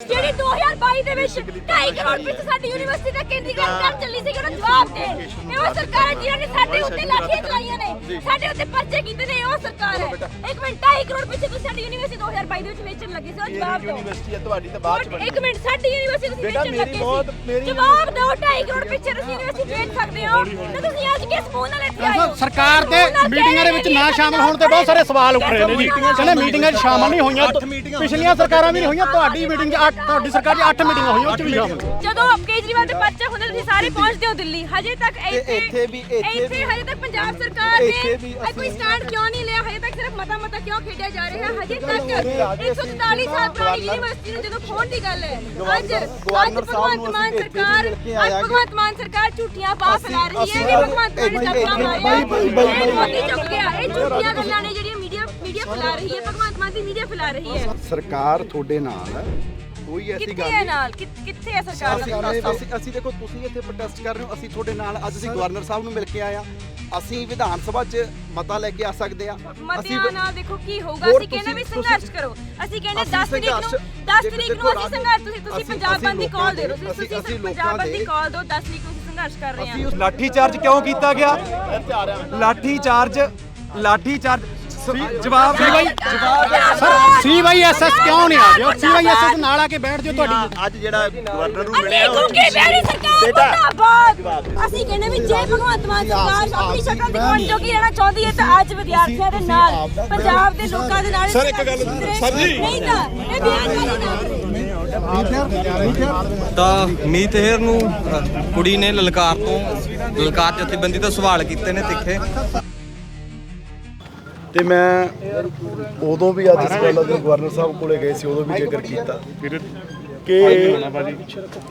ਜਿਹੜੀ 2022 ਦੇ ਵਿੱਚ 2.5 ਕਰੋੜ ਵਿੱਚ ਸਾਡੀ ਯੂਨੀਵਰਸਿਟੀ ਦਾ ਕੇਂਦਰੀਕਰਨ ਕਰਨ ਚੱਲੀ ਸੀ ਉਹਦਾ ਜਵਾਬ ਦੇ। ਇਹ ਉਹ ਸਰਕਾਰ ਹੈ ਜਿਨ੍ਹਾਂ ਨੇ ਸਾਡੇ ਉੱਤੇ ਲਾਠੀਆਂ ਚਲਾਈਆਂ ਨੇ ਸਾਡੇ ਉੱਤੇ ਪਰਚੇ ਕੀਤੇ ਨੇ ਇਹ ਉਹ ਸਰਕਾਰ ਹੈ। ਇੱਕ ਮਿੰਟ 2.5 ਕਰੋੜ ਪਿੱਛੇ ਤੁਸੀਂ ਸਾਡੀ ਯੂਨੀਵਰਸਿਟੀ 2022 ਦੇ ਵਿੱਚ ਵੇਚਣ ਲੱਗੇ ਸੀ ਉਹ ਜਵਾਬ ਦਿਓ। ਯੂਨੀਵਰਸਿਟੀ ਹੈ ਤੁਹਾਡੀ ਤਾਂ ਬਾਅਦ ਚ ਬਣੀ। ਇੱਕ ਮਿੰਟ ਸਾਡੀ ਯੂਨੀਵਰਸਿਟੀ ਤੁਸੀਂ ਬੇਟਾ, ਵੇਚਣ ਮੇਰੀ ਲੱਗੇ ਬਹੁਤ- ਸੀ ਮੇਰੀ ਜਵਾਬ ਦਿਓ 2.5 ਕਰੋੜ ਪਿੱਛੇ ਤੁਸੀਂ ਯੂਨੀਵਰਸਿਟੀ ਵੇਚ ਸਕਦੇ ਹੋ। ਤੇ ਤੁਸੀਂ ਅੱਜ ਕਿਸ ਮੂੰਹ ਨਾਲ ਇੱਥੇ ਆਏ ਹੋ? ਸਰਕਾਰ ਦੇ ਮੀਟਿੰਗਾਂ ਦੇ ਵਿੱਚ ਨੇ ਸ਼ਾਮਲ ਹੋਣ ਤੇ ਬਹੁਤ ਸਾਰੇ ਸਵਾਲ ਉੱਠ ਰਹੇ ਨੇ ਜੀ। ਕਹਿੰਦੇ ਮੀਟਿੰਗਾਂ 'ਚ ਸ਼ਾਮਲ ਨਹੀਂ ਹੋਈਆਂ ਪਿਛਲੀਆਂ ਸਰਕਾਰਾਂ ਵੀ ਨਹੀਂ ਹੋਈਆਂ ਤੁਹਾਡੀ ਮੀਟਿੰਗ ਤੁਹਾਡੀ ਸਰਕਾਰ 'ਚ 8 ਮੀਟਿੰਗਾਂ ਹੋਈਆਂ ਉਹ 'ਚ ਵੀ ਸ਼ਾਮਲ ਜਦੋਂ ਕੇਜਰੀਵਾਲ ਦੇ ਪਰਚੇ ਹੁੰਦੇ ਤੁਸੀਂ ਸਾਰੇ ਪਹੁੰਚਦੇ ਹੋ ਦਿੱਲੀ। ਹਜੇ ਤੱਕ ਇੱਥੇ ਇੱਥੇ ਵੀ- ਇੱਥੇ ਹਜੇ ਤੱਕ ਪੰਜਾਬ ਸਰਕਾਰ ਨੇ ਇੱਥੇ ਵੀ ਇਹ ਕੋਈ ਸਟੈਂਡ ਕਿਉਂ ਨਹੀਂ ਲਿਆ? ਹਜੇ ਤੱਕ ਸਿਰਫ ਮਤਾ ਮਤਾ ਕਿਉਂ ਖੇਡਿਆ ਜਾ ਰਿਹਾ? ਹੈ ਹਜੇ ਤੱਕ ਰਾਜੇ 144 ਸਾਲ ਪੁਰਾਣੀ ਯੂਨੀਵਰਸਿਟੀ ਨੂੰ ਜਦੋਂ ਖੋਣ ਦੀ ਗੱਲ ਹੈ ਅੱਜ ਗਵਰਨਰ- ਅੱਜ ਭਗਵੰਤ ਨੂੰ ਮਾਨ ਸਰਕਾਰ ਅੱਜ ਭਗਵੰਤ ਮਾਨ ਸਰਕਾਰ ਝੂਠੀਆਂ ਬਾਹ ਫੈਲਾ ਰਹੀ ਹੈ ਇਹ ਭਗਵੰਤ ਮਾਨ ਦਾ ਕੰਮ ਆਇਆ ਬਈ- ਬਈ- ਇਹ ਬਈ- ਮੋਦੀ ਚੁੱਕ ਗਿਆ ਇਹ ਝੂਠੀਆਂ ਗੱਲਾਂ ਨੇ ਜਿਹੜੀਆਂ ਮੀਡੀਆ ਮੀਡੀਆ ਫੈਲਾ ਰਹੀ ਹੈ ਭਗਵੰਤ ਮਾਨ ਦੀ ਮੀਡੀਆ ਫੈਲਾ ਰਹੀ ਹੈ। ਸਰਕਾਰ ਤੁਹਾਡੇ ਨਾਲ ਹੈ। ਕੋਈ ਐਸੀ ਕਿੱਥੇ ਗੱਲ ਹੈ ਨਹੀਂ। ਨਾਲ? ਕਿੱਥੇ ਹੈ ਸਰਕਾਰ ਅਸੀਂ ਦਾ ਅਸੀਂ ਅਸੀਂ ਦੇਖੋ ਤੁਸੀਂ ਇੱਥੇ ਪ੍ਰੋਟੈਸਟ ਕਰ ਰਹੇ ਹੋ ਅਸੀਂ ਤੁਹਾਡੇ ਨਾਲ ਅੱਜ ਅਸੀਂ ਗਵਰਨਰ ਸਾਹਿਬ ਨੂੰ ਮਿਲ ਕੇ ਆਏ ਆ ਅਸੀਂ ਵਿਧਾਨ ਸਭਾ 'ਚ ਮਤਾ ਲੈ ਕੇ ਆ ਸਕਦੇ ਆ ਮਤਿਆਂ ਨਾਲ ਦੇਖੋ ਕੀ ਹੋਊਗਾ। ਹੋਰ ਅਸੀਂ ਕਹਿੰਦੇ ਵੀ ਤੁਸੀਂ- ਸੰਘਰਸ਼ ਕਰੋ। ਅਸੀਂ ਕਹਿੰਦੇ ਅਸੀਂ 10 ਤਰੀਕ ਨੂੰ ਸੰਘਰਸ਼- 10 ਦੇਖੋ ਤਰੀਕ ਨੂੰ ਰਾਜ- ਅਸੀਂ ਸੰਘਰਸ਼ ਤੁਸੀਂ ਤੁਸੀਂ ਅਸੀਂ- ਪੰਜਾਬ ਬੰਦ ਦੀ ਅਸੀਂ ਕਾਲ ਦੇ ਦਿਓ ਤੁਸੀਂ ਅਸੀਂ ਤੁਸੀਂ ਪੰਜਾਬ ਬੰਦ ਦੀ ਕਾਲ ਦਿਓ 10 ਤਰੀਕ ਨੂੰ ਅਸੀਂ ਸੰਘਰਸ਼ ਕਰ ਰਹੇ ਅਸੀਂ ਹਾਂ। ਉਸ ਲਾਠੀ ਚਾਰਜ ਕਿਉਂ ਕੀਤਾ ਗਿਆ? ਲਾਠੀ ਚਾਰਜ ਲਾਠੀ ਚਾਰਜ ਜਵਾਬ ਦੇ ਬਾਈ ਸਰ ਸੀਵਾਈਐਸਐਸ ਕਿਉਂ ਨਹੀਂ ਆ ਗਿਆ? ਸੀਵਾਈਐਸਐਸ ਨਾਲ ਆ ਕੇ ਬੈਠ ਜਾਓ ਤੁਹਾਡੀ ਅੱਜ ਜਿਹੜਾ ਗਵਰਨਰ ਨੂੰ ਮਿਲਿਆ ਕੁੱਕੀ ਮੇਰੀ ਸਰਕਾਰ ਬੇਟਾ, ਮੁਰਦਾਬਾਦ? ਅਸੀਂ ਕਹਿੰਦੇ ਵੀ ਜੇ ਭਗਵੰਤ ਮਾਨ ਸਰਕਾਰ ਆਪਣੀ ਸ਼ਕਲ ਦਿਖਾਉਣ ਜੋਗੀ ਰਹਿਣਾ ਚਾਹੁੰਦੀ ਹੈ ਤਾਂ ਅੱਜ ਵਿਦਿਆਰਥੀਆਂ ਦੇ ਨਾਲ ਪੰਜਾਬ ਦੇ ਲੋਕਾਂ ਦੇ ਨਾਲ ਸਰ ਇੱਕ ਗੱਲ ਸਰ ਜੀ। ਨਹੀਂ ਤਾਂ ਇਹ ਬਿਆਨਬਾਜ਼ੀ ਨਾ ਕਰੇ ਤਾਂ ਮੀਤ ਹੇਰ ਨੂੰ ਕੁੜੀ ਨੇ ਲਲਕਾਰ ਤੋਂ ਲਲਕਾਰ ਜਥੇਬੰਦੀ ਤੋਂ ਸਵਾਲ ਕੀਤੇ ਨੇ ਤਿੱਖੇ। ਤੇ ਮੈਂ ਉਦੋਂ ਵੀ ਅੱਜ ਇਸ ਗੱਲ ਦਾ ਗਵਰਨਰ ਸਾਹਿਬ ਕੋਲੇ ਗਏ ਸੀ ਉਦੋਂ ਵੀ ਜ਼ਿਕਰ ਕੀਤਾ ਕਿ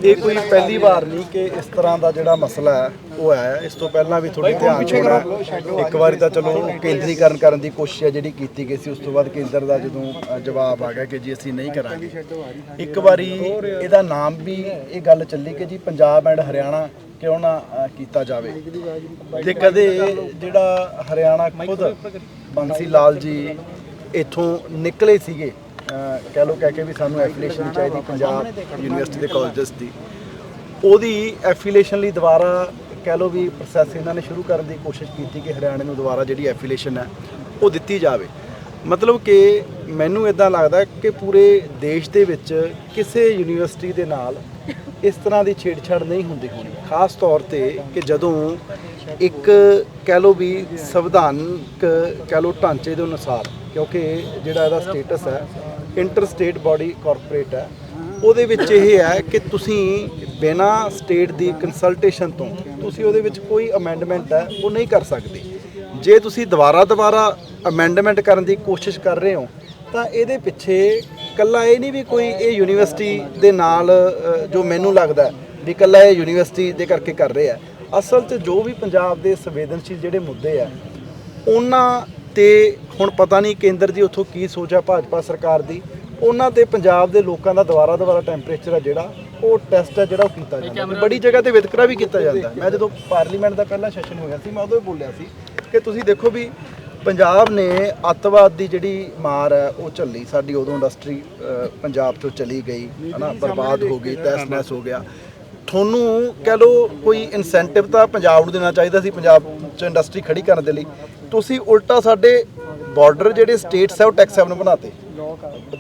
ਇਹ ਕੋਈ ਪਹਿਲੀ ਵਾਰ ਨਹੀਂ ਕਿ ਇਸ ਤਰ੍ਹਾਂ ਦਾ ਜਿਹੜਾ ਮਸਲਾ ਹੈ ਉਹ ਆਇਆ ਹੈ। ਇਸ ਤੋਂ ਪਹਿਲਾਂ ਵੀ ਥੋੜੀ ਧਿਆਨ ਛੋੜਾ ਇੱਕ ਵਾਰੀ ਤਾਂ ਚਲੋ ਕੇਂਦਰੀਕਰਨ ਕਰਨ ਦੀ ਕੋਸ਼ਿਸ਼ ਹੈ ਜਿਹੜੀ ਕੀਤੀ ਗਈ ਸੀ ਉਸ ਤੋਂ ਬਾਅਦ ਕੇਂਦਰ ਦਾ ਜਦੋਂ ਜਵਾਬ ਆ ਗਿਆ ਕਿ ਜੀ ਅਸੀਂ ਨਹੀਂ ਕਰਾਂਗੇ। ਇੱਕ ਵਾਰੀ ਇਹਦਾ ਨਾਮ ਵੀ ਇਹ ਗੱਲ ਚੱਲੀ ਕਿ ਜੀ ਪੰਜਾਬ ਐਂਡ ਹਰਿਆਣਾ ਕਿਉਂ ਨਾ ਕੀਤਾ ਜਾਵੇ। ਤੇ ਕਦੇ ਜਿਹੜਾ ਹਰਿਆਣਾ ਖੁਦ ਬੰਸੀ ਲਾਲ ਜੀ ਇੱਥੋਂ ਨਿਕਲੇ ਸੀਗੇ ਕਹਿ ਲੋ ਕਹਿ ਕੇ ਵੀ ਸਾਨੂੰ ਐਫੀਲੀਏਸ਼ਨ ਚਾਹੀਦੀ ਪੰਜਾਬ ਯੂਨੀਵਰਸਿਟੀ ਦੇ ਕਾਲਜਸ ਦੀ। ਉਹਦੀ ਐਫੀਲੀਏਸ਼ਨ ਲਈ ਦੁਬਾਰਾ ਕਹਿ ਲੋ ਵੀ ਪ੍ਰੋਸੈਸ ਇਹਨਾਂ ਨੇ ਸ਼ੁਰੂ ਕਰਨ ਦੀ ਕੋਸ਼ਿਸ਼ ਕੀਤੀ ਕਿ ਹਰਿਆਣੇ ਨੂੰ ਦੁਬਾਰਾ ਜਿਹੜੀ ਐਫੀਲੀਏਸ਼ਨ ਹੈ, ਉਹ ਦਿੱਤੀ ਜਾਵੇ। ਮਤਲਬ ਕਿ ਮੈਨੂੰ ਇਦਾਂ ਲੱਗਦਾ ਕਿ ਪੂਰੇ ਦੇਸ਼ ਦੇ ਵਿੱਚ ਕਿਸੇ ਯੂਨੀਵਰਸਿਟੀ ਦੇ ਨਾਲ ਇਸ ਤਰ੍ਹਾਂ ਦੀ ਛੇੜਛਾੜ ਨਹੀਂ ਹੁੰਦੀ ਹੋਣੀ। ਖਾਸ ਤੌਰ ਤੇ ਕਿ ਜਦੋਂ ਇੱਕ ਕਹਿ ਲੋ ਵੀ ਸੰਵਿਧਾਨਕ ਕਹਿ ਲੋ ਢਾਂਚੇ ਦੇ ਅਨੁਸਾਰ, ਕਿਉਂਕਿ ਜਿਹੜਾ ਇਹਦਾ ਸਟੇਟਸ ਹੈ ਇੰਟਰ ਸਟੇਟ ਬਾਡੀ ਕਾਰਪੋਰੇਟ ਹੈ, ਉਹਦੇ ਵਿੱਚ ਇਹ ਹੈ ਕਿ ਤੁਸੀਂ ਬਿਨਾ ਸਟੇਟ ਦੀ ਕੰਸਲਟੇਸ਼ਨ ਤੋਂ ਤੁਸੀਂ ਉਹਦੇ ਵਿੱਚ ਕੋਈ ਅਮੈਂਡਮੈਂਟ ਹੈ, ਉਹ ਨਹੀਂ ਕਰ ਸਕਦੇ। ਜੇ ਤੁਸੀਂ ਦੁਬਾਰਾ ਦੁਬਾਰਾ ਅਮੈਂਡਮੈਂਟ ਕਰਨ ਦੀ ਕੋਸ਼ਿਸ਼ ਕਰ ਰਹੇ ਹੋ, ਤਾਂ ਇਹਦੇ ਪਿੱਛੇ ਕੱਲਾ ਇਹ ਨਹੀਂ ਵੀ ਕੋਈ ਇਹ ਯੂਨੀਵਰਸਿਟੀ ਦੇ ਨਾਲ ਜੋ ਮੈਨੂੰ ਲੱਗਦਾ ਵੀ ਕੱਲਾ ਇਹ ਯੂਨੀਵਰਸਿਟੀ ਦੇ ਕਰਕੇ ਕਰ ਰਹੇ ਆ ਅਸਲ 'ਚ ਜੋ ਵੀ ਪੰਜਾਬ ਦੇ ਸੰਵੇਦਨਸ਼ੀਲ ਜਿਹੜੇ ਮੁੱਦੇ ਆ ਉਹਨਾਂ ਤੇ ਹੁਣ ਪਤਾ ਨਹੀਂ ਕੇਂਦਰ ਦੀ ਉੱਥੋਂ ਕੀ ਸੋਚ ਆ ਭਾਜਪਾ ਸਰਕਾਰ ਦੀ ਉਹਨਾਂ ਤੇ ਪੰਜਾਬ ਦੇ ਲੋਕਾਂ ਦਾ ਦੁਬਾਰਾ ਦੁਬਾਰਾ ਟੈਂਪਰੇਚਰ ਆ ਜਿਹੜਾ ਉਹ ਟੈਸਟ ਹੈ ਜਿਹੜਾ ਉਹ ਕੀਤਾ ਜਾਂਦਾ। ਬੜੀ ਜਗ੍ਹਾ ਤੇ ਵਿਤਕਰਾ ਵੀ ਕੀਤਾ ਜਾਂਦਾ। ਮੈਂ ਜਦੋਂ ਪਾਰਲੀਮੈਂਟ ਦਾ ਪਹਿਲਾ ਸੈਸ਼ਨ ਹੋਇਆ ਸੀ ਮੈਂ ਉਦੋਂ ਹੀ ਬੋਲਿਆ ਸੀ ਕਿ ਤੁਸੀਂ ਦੇਖੋ ਵੀ ਪੰਜਾਬ ਨੇ ਅੱਤਵਾਦ ਦੀ ਜਿਹੜੀ ਮਾਰ ਹੈ ਉਹ ਝੱਲੀ। ਸਾਡੀ ਉਦੋਂ ਇੰਡਸਟਰੀ ਪੰਜਾਬ ਤੋਂ ਚਲੀ ਗਈ ਹਨਾ ਬਰਬਾਦ ਹੋ ਗਈ ਤਹਿਸ ਨਹਿਸ ਹੋ ਗਿਆ। ਤੁਹਾਨੂੰ ਕਹਿ ਲਓ ਕੋਈ ਇਨਸੈਂਟਿਵ ਤਾਂ ਪੰਜਾਬ ਨੂੰ ਦੇਣਾ ਚਾਹੀਦਾ ਸੀ, ਪੰਜਾਬ 'ਚ ਇੰਡਸਟਰੀ ਖੜੀ ਕਰਨ ਦੇ ਲਈ। ਤੁਸੀਂ ਉਲਟਾ ਸਾਡੇ ਬਾਰਡਰ ਜਿਹੜੇ ਸਟੇਟਸ ਹੈ ਉਹ ਟੈਕਸ ਹੈਵਨ ਬਣਾਤੇ।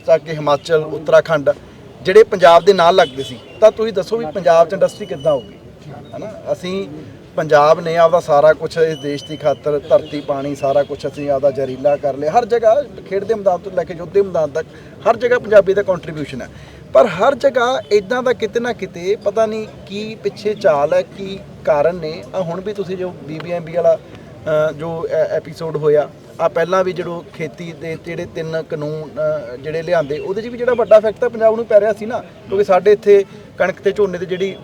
ਤਾਂ ਕਿ ਹਿਮਾਚਲ, ਉੱਤਰਾਖੰਡ, ਜਿਹੜੇ ਪੰਜਾਬ ਦੇ ਨਾਲ ਲੱਗਦੇ ਸੀ। ਤਾਂ ਤੁਸੀਂ ਦੱਸੋ ਵੀ ਪੰਜਾਬ 'ਚ ਇੰਡਸਟਰੀ ਕਿੱਦਾਂ ਹੋਊਗੀ? ਹਨਾ, ਅਸੀਂ ਪੰਜਾਬ ਨੇ ਆਪਦਾ ਸਾਰਾ ਕੁਝ ਇਸ ਦੇਸ਼ ਦੀ ਖਾਤਰ ਧਰਤੀ, ਪਾਣੀ, ਸਾਰਾ ਕੁਝ ਅਸੀਂ ਆਪਦਾ ਜ਼ਹਿਰੀਲਾ ਕਰ ਲਿਆ। ਹਰ ਜਗ੍ਹਾ ਖੇਡ ਦੇ ਮੈਦਾਨ ਤੋਂ ਲੈ ਕੇ ਯੁੱਧ ਦੇ ਮੈਦਾਨ ਤੱਕ ਹਰ ਜਗ੍ਹਾ ਪੰਜਾਬੀ ਦਾ ਕੰਟਰੀਬਿਊਸ਼ਨ ਹੈ। ਪਰ ਹਰ ਜਗ੍ਹਾ ਇਦਾਂ ਦਾ ਕਿਤੇ ਨਾ ਕਿਤੇ ਪਤਾ ਨਹੀਂ ਕੀ ਪਿੱਛੇ ਚਾਲ ਹੈ, ਕੀ ਕਾਰਨ ਨੇ। ਆ ਹੁਣ ਵੀ ਤੁਸੀਂ ਜੋ ਬੀਬੀਐਮਬੀ ਵਾਲਾ ਜੋ ਐਪੀਸੋਡ ਹੋਇਆ ਆ ਪਹਿਲਾਂ ਵੀ ਜਿਹੜੋ ਖੇਤੀ ਦੇ ਜਿਹੜੇ ਤਿੰਨ ਕਾਨੂੰਨ ਜਿਹੜੇ ਲਿਆਂਦੇ, ਉਹਦੇ 'ਚ ਵੀ ਜਿਹੜਾ ਵੱਡਾ ਇਫੈਕਟ ਤਾਂ ਪੰਜਾਬ ਨੂੰ ਪੈ ਰਿਹਾ ਸੀ ਨਾ, ਕਿਉਂਕਿ ਸਾਡੇ ਇੱਥੇ ਕਣਕ ਤੇ ਝੋਨੇ ਤੇ ਜਿਹੜੀ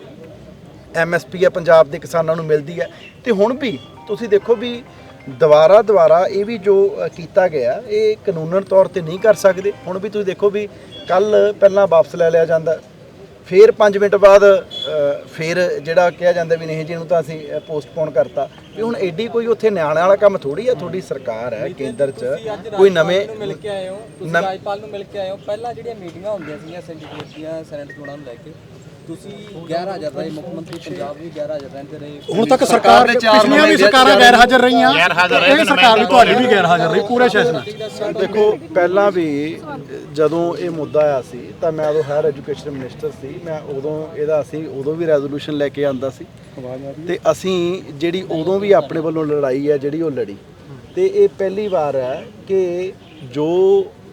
ਐਮਐਸਪੀ ਹੈ ਪੰਜਾਬ ਦੇ ਕਿਸਾਨਾਂ ਨੂੰ ਮਿਲਦੀ ਹੈ। ਤੇ ਹੁਣ ਵੀ ਤੁਸੀਂ ਦੇਖੋ ਵੀ ਦੁਬਾਰਾ ਦੁਬਾਰਾ ਇਹ ਵੀ ਜੋ ਕੀਤਾ ਗਿਆ ਇਹ ਕਾਨੂੰਨਨ ਤੌਰ ਤੇ ਨਹੀਂ ਕਰ ਸਕਦੇ। ਹੁਣ ਵੀ ਤੁਸੀਂ ਦੇਖੋ ਵੀ ਕੱਲ ਪਹਿਲਾਂ ਵਾਪਸ ਲੈ ਲਿਆ ਜਾਂਦਾ। ਫਿਰ 5 ਮਿੰਟ ਬਾਅਦ ਫਿਰ ਜਿਹੜਾ ਕਿਹਾ ਜਾਂਦਾ ਵੀ ਨਹੀਂ ਜੀ ਇਹਨੂੰ ਤਾਂ ਅਸੀਂ ਪੋਸਟਪੋਨ ਕਰਤਾ। ਵੀ ਹੁਣ ਐਡੀ ਕੋਈ ਉੱਥੇ ਨਿਆਣੇ ਵਾਲਾ ਕੰਮ ਥੋੜੀ ਆ ਤੁਹਾਡੀ ਸਰਕਾਰ ਹੈ ਕੇਂਦਰ 'ਚ। ਕੋਈ ਨਵੇਂ ਮਿਲ ਕੇ ਆਏ ਹੋ ਤੁਸੀਂ ਰਾਜਪਾਲ ਨੂੰ ਮਿਲ ਕੇ ਆਏ ਹੋ। ਪਹਿਲਾਂ ਜਿਹੜੀਆਂ ਮੀਟਿੰਗਾਂ ਹੁੰਦੀਆਂ ਸੀਗੀਆਂ ਸਿੰਡੀਕੇਟ ਦੀਆਂ ਸੈਨੇਟ ਚੋਣਾਂ ਨੂੰ ਲੈ ਕੇ। ਤੁਸੀਂ 11000 ਰਹੇ ਮੁੱਖ ਮੰਤਰੀ ਪੰਜਾਬ ਵੀ 11000 ਰਹਿੰਦੇ ਰਹੇ ਹੁਣ ਤੱਕ ਸਰਕਾਰ ਪਿਛਲੀਆਂ ਵੀ ਸਰਕਾਰਾਂ ਗੈਰ ਹਾਜ਼ਰ ਰਹੀਆਂ ਇਹ ਸਰਕਾਰ ਵੀ ਤੁਹਾਡੀ ਵੀ ਗੈਰ ਹਾਜ਼ਰ ਰਹੀ ਪੂਰੇ ਸੈਸ਼ਨ ਦੇਖੋ ਪਹਿਲਾਂ ਵੀ ਜਦੋਂ ਇਹ ਮੁੱਦਾ ਆਇਆ ਸੀ ਤਾਂ ਮੈਂ ਉਦੋਂ ਹਾਇਰ ਐਜੂਕੇਸ਼ਨ ਮਿਨਿਸਟਰ ਸੀ। ਮੈਂ ਉਦੋਂ ਇਹਦਾ ਅਸੀਂ ਉਦੋਂ ਵੀ ਰੈਜ਼ੋਲੂਸ਼ਨ ਲੈ ਕੇ ਆਂਦਾ ਸੀ। ਤੇ ਅਸੀਂ ਜਿਹੜੀ ਉਦੋਂ ਵੀ ਆਪਣੇ ਵੱਲੋਂ ਲੜਾਈ ਹੈ ਜਿਹੜੀ ਉਹ ਲੜੀ। ਤੇ ਇਹ ਪਹਿਲੀ ਵਾਰ ਹੈ ਕਿ ਜੋ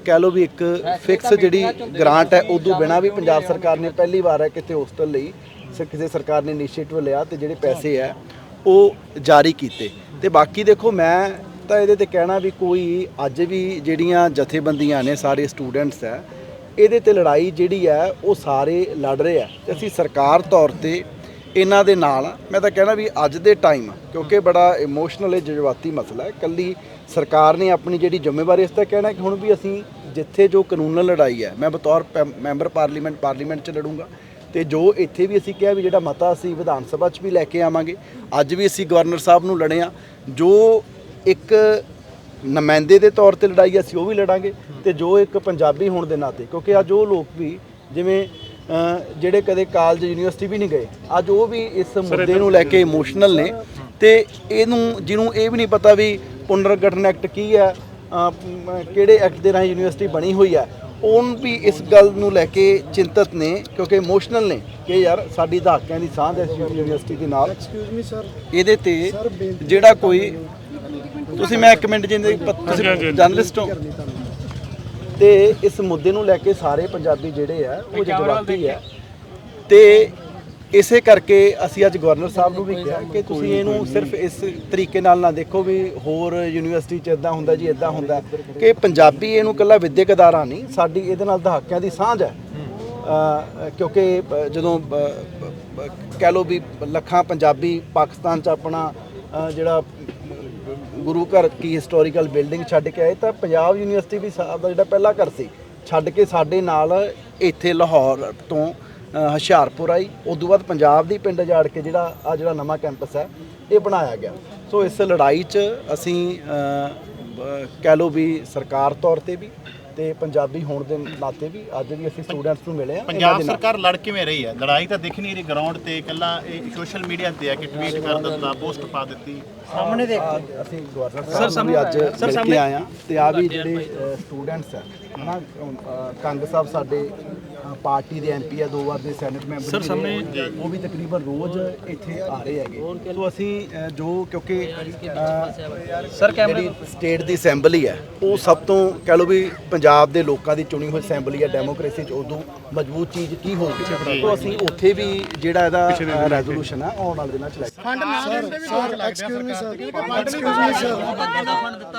ਕਹਿ ਲਓ ਵੀ ਇੱਕ ਫਿਕਸ ਜਿਹੜੀ ਗ੍ਰਾਂਟ ਹੈ ਉਦੋਂ ਬਿਨਾ ਵੀ ਪੰਜਾਬ ਸਰਕਾਰ ਨੇ ਪਹਿਲੀ ਵਾਰ ਹੈ ਕਿਤੇ ਹੋਸਟਲ ਲਈ ਕਿਸੇ ਸਰਕਾਰ ਨੇ ਇਨੀਸ਼ੀਏਟਿਵ ਲਿਆ ਤੇ ਜਿਹੜੇ ਪੈਸੇ ਹੈ ਉਹ ਜਾਰੀ ਕੀਤੇ। ਤੇ ਬਾਕੀ ਦੇਖੋ ਮੈਂ ਤਾਂ ਇਹਦੇ ਤੇ ਕਹਿਣਾ ਵੀ ਕੋਈ ਅੱਜ ਵੀ ਜਿਹੜੀਆਂ ਜਥੇਬੰਦੀਆਂ ਨੇ ਸਾਰੇ ਸਟੂਡੈਂਟਸ ਹੈ ਇਹਦੇ ਤੇ ਲੜਾਈ ਜਿਹੜੀ ਹੈ ਉਹ ਸਾਰੇ ਲੜ ਰਹੇ ਆ ਤੇ ਅਸੀਂ ਸਰਕਾਰ ਤੌਰ ਤੇ ਇਹਨਾਂ ਦੇ ਨਾਲ। ਮੈਂ ਤਾਂ ਕਹਿਣਾ ਵੀ ਅੱਜ ਦੇ ਟਾਈਮ ਕਿਉਂਕਿ ਬੜਾ ਇਮੋਸ਼ਨਲ ਇਹ ਜਜ਼ਬਾਤੀ ਮਸਲਾ ਹੈ। ਕੱਲੀ ਸਰਕਾਰ ਨੇ ਆਪਣੀ ਜਿਹੜੀ ਜ਼ਿੰਮੇਵਾਰੀ ਇਸ ਤੇ ਕਹਿਣਾ ਕਿ ਹੁਣ ਵੀ ਅਸੀਂ ਜਿੱਥੇ ਜੋ ਕਾਨੂੰਨ ਲੜਾਈ ਹੈ ਮੈਂ ਬਤੌਰ ਮੈਂਬਰ ਪਾਰਲੀਮੈਂਟ ਪਾਰਲੀਮੈਂਟ 'ਚ ਲੜੂੰਗਾ ਤੇ ਜੋ ਇੱਥੇ ਵੀ ਅਸੀਂ ਕਿਹਾ ਵੀ ਜਿਹੜਾ ਮਤਾ ਅਸੀਂ ਵਿਧਾਨ ਸਭਾ 'ਚ ਵੀ ਲੈ ਕੇ ਆਵਾਂਗੇ ਅੱਜ ਵੀ ਅਸੀਂ ਗਵਰਨਰ ਸਾਹਿਬ ਨੂੰ ਲੜੇ ਆ ਜੋ ਇੱਕ ਨੁਮਾਇੰਦੇ ਦੇ ਤੌਰ ਤੇ ਲੜਾਈ ਅਸੀਂ ਉਹ ਵੀ ਲੜਾਂਗੇ ਤੇ ਜੋ ਇੱਕ ਪੰਜਾਬੀ ਹੋਣ ਦੇ ਨਾਤੇ ਕਿਉਂਕਿ ਅੱਜ ਉਹ ਲੋਕ ਵੀ ਜਿਵੇਂ ਜਿਹੜੇ ਕਦੇ ਕਾਲਜ ਯੂਨੀਵਰਸਿਟੀ ਵੀ ਨਹੀਂ ਗਏ ਅੱਜ ਉਹ ਵੀ ਇਸ ਮੁੱਦੇ ਨੂੰ ਲੈ ਕੇ ਇਮੋਸ਼ਨਲ ਨੇ ਤੇ ਇਹਨੂੰ ਜਿਹਨੂੰ ਇਹ ਵੀ ਨਹੀਂ ਪਤਾ ਵੀ ਪੁਨਰਗਠਨ ਐਕਟ ਕੀ ਹੈ? ਕਿਹੜੇ ਐਕਟ ਦੇ ਰਾਹੀਂ ਯੂਨੀਵਰਸਿਟੀ ਬਣੀ ਹੋਈ ਹੈ? ਉਹਨ ਵੀ ਇਸ ਗੱਲ ਨੂੰ ਲੈ ਕੇ ਚਿੰਤਤ ਨੇ ਕਿਉਂਕਿ ਇਮੋਸ਼ਨਲ ਨੇ ਕਿ ਯਾਰ ਸਾਡੀ ਦਹਾਕਿਆਂ ਦੀ ਸਾਂਝ ਹੈ ਇਸ ਯੂਨੀਵਰਸਿਟੀ ਦੇ ਨਾਲ। ਐਕਸਕਿਊਜ਼ ਮੀ ਸਰ ਇਹਦੇ ਤੇ ਜਿਹੜਾ ਕੋਈ ਤੁਸੀਂ ਮੈਂ ਇੱਕ ਮਿੰਟ ਜਿੰਦੇ ਤੁਸੀਂ ਜਰਨਲਿਸਟ ਹੋ। ਤੇ ਇਸ ਮੁੱਦੇ ਨੂੰ ਲੈ ਕੇ ਸਾਰੇ ਪੰਜਾਬੀ ਜਿਹੜੇ ਆ ਉਹ ਜਜ਼ਬਾਤੀ ਹੈ ਤੇ ਇਸੇ ਕਰਕੇ ਅਸੀਂ ਅੱਜ ਗਵਰਨਰ ਸਾਹਿਬ ਨੂੰ ਵੀ ਕਿਹਾ ਕਿ ਤੁਸੀਂ ਇਹਨੂੰ ਸਿਰਫ ਇਸ ਤਰੀਕੇ ਨਾਲ ਨਾ ਦੇਖੋ ਵੀ ਹੋਰ ਯੂਨੀਵਰਸਿਟੀ 'ਚ ਇਦਾਂ ਹੁੰਦਾ ਜੀ ਇਦਾਂ ਹੁੰਦਾ। ਕਿ ਪੰਜਾਬੀ ਇਹਨੂੰ ਇਕੱਲਾ ਵਿਦਿਅਕ ਅਦਾਰਾ ਨਹੀਂ ਸਾਡੀ ਇਹਦੇ ਨਾਲ ਦਹਾਕਿਆਂ ਦੀ ਸਾਂਝ ਹੈ। ਕਿਉਂਕਿ ਜਦੋਂ ਕਹਿ ਲਓ ਵੀ ਲੱਖਾਂ ਪੰਜਾਬੀ ਪਾਕਿਸਤਾਨ 'ਚ ਆਪਣਾ ਜਿਹੜਾ ਗੁਰੂ ਘਰ ਕੀ ਹਿਸਟੋਰੀਕਲ ਬਿਲਡਿੰਗ ਛੱਡ ਕੇ ਆਏ ਤਾਂ ਪੰਜਾਬ ਯੂਨੀਵਰਸਿਟੀ ਵੀ ਸਾਹਿਬ ਦਾ ਜਿਹੜਾ ਪਹਿਲਾ ਘਰ ਸੀ ਛੱਡ ਕੇ ਸਾਡੇ ਨਾਲ ਇੱਥੇ ਲਾਹੌਰ ਤੋਂ ਹੁਸ਼ਿਆਰਪੁਰ ਆਈ। ਉਦੋਂ ਬਾਅਦ ਪੰਜਾਬ ਦੀ ਪਿੰਡ ਜਾੜ ਕੇ ਜਿਹੜਾ ਆ ਜਿਹੜਾ ਨਵਾਂ ਕੈਂਪਸ ਹੈ ਇਹ ਬਣਾਇਆ ਗਿਆ। ਸੋ ਇਸ ਲੜਾਈ 'ਚ ਅਸੀਂ ਕਹਿ ਲਓ ਵੀ ਸਰਕਾਰ ਤੌਰ ਤੇ ਵੀ ਤੇ ਪੰਜਾਬੀ ਹੋਣ ਦੇ ਨਾਤੇ ਵੀ ਅੱਜ ਵੀ ਅਸੀਂ ਸਟੂਡੈਂਟਸ ਨੂੰ ਮਿਲੇ ਆ ਪੰਜਾਬ ਸਰਕਾਰ ਲੜ ਕਿਵੇਂ ਰਹੀ ਹੈ? ਲੜਾਈ ਤਾਂ ਦਿਖ ਨਹੀਂ ਰਹੀ ਗਰਾਊਂਡ ਤੇ ਇਕੱਲਾ ਇਹ ਸੋਸ਼ਲ ਮੀਡੀਆ ਤੇ ਆ ਕਿ ਟਵੀਟ ਕਰ ਦਿੱਤਾ ਪੋਸਟ ਪਾ ਦਿੱਤੀ। ਸਾਹਮਣੇ ਦੇਖ। ਅਸੀਂ ਗਵਰਨਰ ਸਾਹਿਬ ਵੀ ਅੱਜ ਮਿਲ ਕੇ ਆਏ ਆ ਤੇ ਆ ਵੀ ਜਿਹੜੇ ਸਟੂਡੈਂਟਸ ਆ ਹਨਾ ਕੰਗ ਸਾਹਿਬ ਸਾਡੇ ਪਾਰਟੀ ਦੇ ਐਮਪੀ ਆ ਦੋ ਵਾਰ ਦੇ ਸੈਨੇਟ ਮੈਂਬਰ ਸਰ ਸਾਹਮਣੇ ਉਹ ਵੀ ਤਕਰੀਬਨ ਰੋਜ਼ ਇੱਥੇ ਆ ਰਹੇ ਹੈਗੇ। ਸੋ ਅਸੀਂ ਜੋ ਕਿਉਂਕਿ ਸਰ ਜਿਹੜੀ ਸਟੇਟ ਦੀ ਅਸੈਂਬਲੀ ਹੈ ਉਹ ਸਭ ਤੋਂ ਕਹਿ ਲਓ ਵੀ ਪੰਜਾਬ ਦੇ ਲੋਕਾਂ ਦੀ ਚੁਣੀ ਹੋਈ ਅਸੈਂਬਲੀ ਹੈ ਡੈਮੋਕ੍ਰੇਸੀ ਚ ਉਦੋਂ ਮਜ਼ਬੂਤ ਚੀਜ਼ ਕੀ ਹੋਊਗੀ? ਸੋ ਅਸੀਂ ਉੱਥੇ ਵੀ ਜਿਹੜਾ ਇਹਦਾ ਰੈਜ਼ੋਲੂਸ਼ਨ ਹੈ ਆਉਣ ਵਾਲੇ ਦਿਨਾਂ ਚ ਲੈ ਕੇ ਫੰਡ ਨਾ ਦੇਣ ਦੇ ਵੀ ਦੋਸ਼ ਲੱਗਦੇ ਆ ਸਰਕਾਰ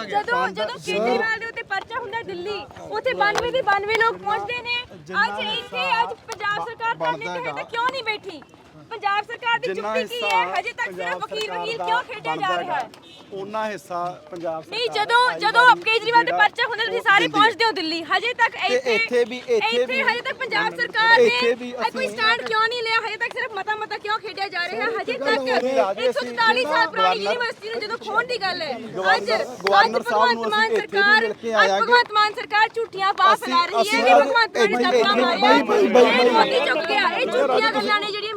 ਜਦੋਂ ਜਦੋਂ ਕੇਜਰੀਵਾਲ ਦੇ ਉੱਤੇ ਪਰਚਾ ਹੁੰਦਾ ਦਿੱਲੀ ਉੱਥੇ 92 ਦੇ 92 ਲੋਕ ਪਹੁੰਚਦੇ ਨੇ। ਅੱਜ ਇੱਥੇ ਅੱਜ ਪੰਜਾਬ ਸਰਕਾਰ ਕਰਨੇ ਤੇ ਕਿਉਂ ਨਹੀਂ ਬੈਠੀ? ਪੰਜਾਬ ਸਰਕਾਰ ਦੀ ਜਿੰਨਾ ਚੁੱਪੀ ਕੀ ਹਿੱਸਾ ਹੈ? ਹਜੇ ਤੱਕ ਸਿਰਫ ਵਕੀਲ ਵਕੀਲ ਕਿਉਂ ਖੇਡਿਆ ਜਾ ਰਿਹਾ ਹੈ? ਉਹਨਾਂ ਹਿੱਸਾ ਪੰਜਾਬ ਨਹੀਂ ਜਦੋਂ ਦਾ ਜਦੋਂ ਆਏਗਾ ਕੇਜਰੀਵਾਲ ਦੇ ਜਿਹੜਾ ਪਰਚਾ ਹੁੰਦਾ ਤੁਸੀਂ ਸਾਰੇ ਦਿੰਦੀ ਹੈ। ਪਹੁੰਚਦੇ ਹੋ ਦਿੱਲੀ। ਹਜੇ ਤੱਕ ਇੱਥੇ ਇੱਥੇ ਵੀ- ਇੱਥੇ ਇੱਥੇ ਵੀ- ਹਜੇ ਤੱਕ ਪੰਜਾਬ ਸਰਕਾਰ ਨੇ ਇੱਥੇ ਵੀ ਕੋਈ ਸਟੈਂਡ ਕਿਉਂ ਨਹੀਂ ਲਿਆ? ਹਜੇ ਤੱਕ ਸਿਰਫ ਮਤਾ ਮਤਾ ਕਿਉਂ ਖੇਡਿਆ ਜਾ ਰਿਹਾ? ਹੈ ਹਜੇ ਤੱਕ ਰਾਜੇ 144 ਸਾਲ ਪੁਰਾਣੀ ਗਵਰਨਰ- ਯੂਨੀਵਰਸਿਟੀ ਨੂੰ ਜਦੋਂ ਖੋਣ ਦੀ ਗੱਲ ਹੈ ਅੱਜ ਗਵਰਨਰ- ਸਾਹਿਬ ਨੂੰ ਮਾਨ ਅਸੀਂ ਇੱਥੇ ਵੀ ਸਰਕਾਰ ਮਿਲ ਕੇ ਆਇਆ ਕਿ- ਭਗਵੰਤ ਮਾਨ ਸਰਕਾਰ ਝੂਠੀਆਂ ਅਸੀਂ- ਫੈਲਾ ਰਹੀ ਹੈ ਅਸੀਂ ਕਿ ਭਗਵੰਤ ਮਾਨ ਨੇ ਇੱਥੇ- ਇੱਥੇ- ਬਾਈ- ਬਾਈ- ਬਾਈ- ਇਹ ਮੋਦੀ ਚੁੱਕ ਗਿਆ ਇਹ ਝੂਠੀਆਂ ਗੱਲਾਂ ਨੇ ਜਿਹੜੀਆਂ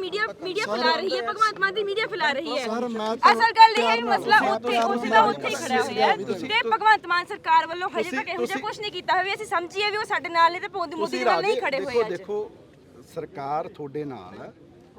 ਮੀਡੀਆ ਫੈਲਾ ਰਹੀ ਹੈ ਭਗਵੰਤ ਮਾਨ ਦੀ ਮੀਡੀਆ ਫੈਲਾ ਰਹੀ ਹੈ ਅਸਲ ਗੱਲ ਇਹ ਹੈ ਵੀ ਮਸਲਾ ਉੱਥੇ ਉਸੇ ਦਾ ਉੱਥੇ ਹੀ ਖੜਾ ਹੋਇਆ ਹੈ ਤੇ ਭਗਵੰਤ ਮਾਨ ਸਰਕਾਰ ਵੱਲੋਂ ਹਜੇ ਤੱਕ ਇਹੋ ਜਿਹਾ ਕੁਝ ਨਹੀਂ ਕੀਤਾ ਹੋਇਆ ਵੀ ਅਸੀਂ ਸਮਝੀਏ ਵੀ ਉਹ ਸਾਡੇ ਨਾਲ ਨਹੀਂ ਤੇ ਮੋਦੀ ਮੋਦੀ ਦੇ ਨਾਲ ਨਹੀਂ ਖੜੇ ਦੇਖੋ ਹੋਏ ਅੱਜ ਦੇਖੋ ਸਰਕਾਰ ਤੁਹਾਡੇ ਨਾਲ ਹੈ